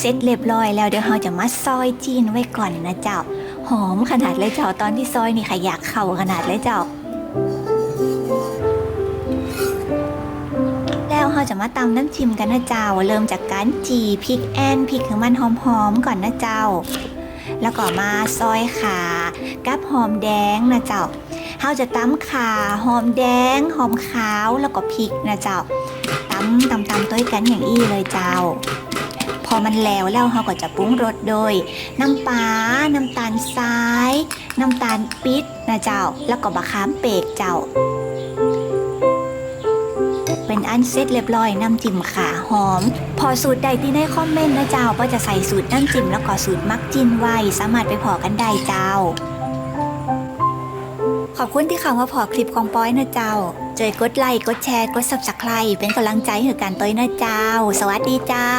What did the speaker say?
เสร็จเรียบร้อยแล้วเดี๋ยวเราจะมาซอยจีนไว้ก่อนนะเจ้า หอมขนาดเลยเจ้าตอนที่ซอยนี่ค่ะอยากเข้าขนาดเลยเจ้า แล้วเราจะมาตำน้ำจิ้มกันนะเจ้า เริ่มจากการจีพริกแอนพริกให้มันหอมๆก่อนนะเจ้า แล้วก็มาซอยขากับหอมแดงนะเจ้าเราจะตำขาหอมแดง หอมขาวแล้วก็พริกนะเจ้าตำตำตำต้วยกันอย่างอี้เลยเจ้า มันแล้วแล้วเราก็จะปรุงรสโดย น้ำปลาน้ำตาลทราย น้ำตาลปิดนะเจ้า แล้วก็บะขามเปกเจ้า เป็นอันเสร็จเรียบร้อยน้ำจิ้มขาหอม พอสูตรใดที่ในคอมเมนต์นะเจ้าก็จะใส่สูตรน้ำจิ้มแล้วก็สูตรมักจิ้นไว้สามารถไปพอกันได้เจ้า ขอบคุณที่เข้ามาพอคลิปของป้อยนะเจ้าเจอกดไลค์ กดแชร์ กด subscribe เป็นกำลังใจให้การต้อยนะเจ้า สวัสดีเจ้า